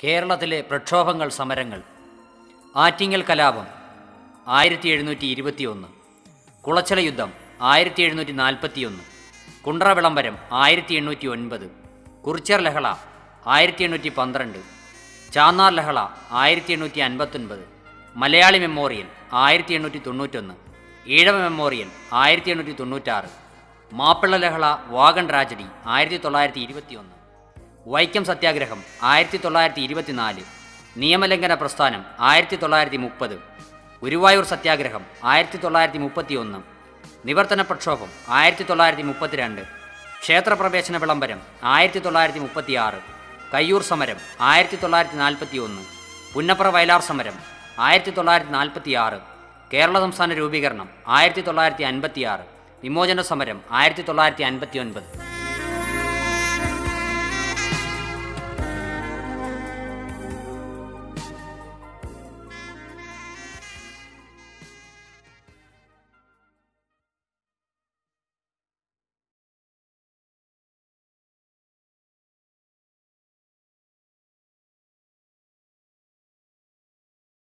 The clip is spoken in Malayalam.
കേരളത്തിലെ പ്രക്ഷോഭങ്ങൾ സമരങ്ങൾ ആറ്റിങ്ങൽ കലാപം ആയിരത്തി എഴുന്നൂറ്റി ഇരുപത്തിയൊന്ന് കുളച്ചല യുദ്ധം ആയിരത്തി എഴുന്നൂറ്റി നാൽപ്പത്തിയൊന്ന് കുണ്ട്ര വിളംബരം ആയിരത്തി എണ്ണൂറ്റി ഒൻപത് കുറിച്ചർ ലഹള ആയിരത്തി എണ്ണൂറ്റി പന്ത്രണ്ട് ചാന്നാർ ലഹള ആയിരത്തി എണ്ണൂറ്റി അൻപത്തൊൻപത് മലയാളി മെമ്മോറിയൽ ആയിരത്തി എണ്ണൂറ്റി തൊണ്ണൂറ്റൊന്ന് ഈഴവ മെമ്മോറിയൽ ആയിരത്തി എണ്ണൂറ്റി തൊണ്ണൂറ്റാറ് മാപ്പിള ലഹള വാഗൺ ട്രാജഡി ആയിരത്തി തൊള്ളായിരത്തി ഇരുപത്തിയൊന്ന് വൈക്കം സത്യാഗ്രഹം ആയിരത്തി തൊള്ളായിരത്തി ഇരുപത്തിനാല് നിയമലംഘന പ്രസ്ഥാനം ആയിരത്തി തൊള്ളായിരത്തി മുപ്പത് ഗുരുവായൂർ സത്യാഗ്രഹം ആയിരത്തി തൊള്ളായിരത്തി മുപ്പത്തി ഒന്ന് നിവർത്തന പ്രക്ഷോഭം ആയിരത്തി തൊള്ളായിരത്തി മുപ്പത്തിരണ്ട് ക്ഷേത്രപ്രവേശന വിളംബരം ആയിരത്തി തൊള്ളായിരത്തി മുപ്പത്തിയാറ് കയ്യൂർ സമരം ആയിരത്തി തൊള്ളായിരത്തി നാൽപ്പത്തി ഒന്ന് പുന്നപ്ര വയലാർ സമരം ആയിരത്തി തൊള്ളായിരത്തി നാൽപ്പത്തി ആറ് കേരള സംസ്ഥാന രൂപീകരണം ആയിരത്തി തൊള്ളായിരത്തി അൻപത്തിയാറ് വിമോചന സമരം ആയിരത്തി തൊള്ളായിരത്തി അൻപത്തി ഒൻപത്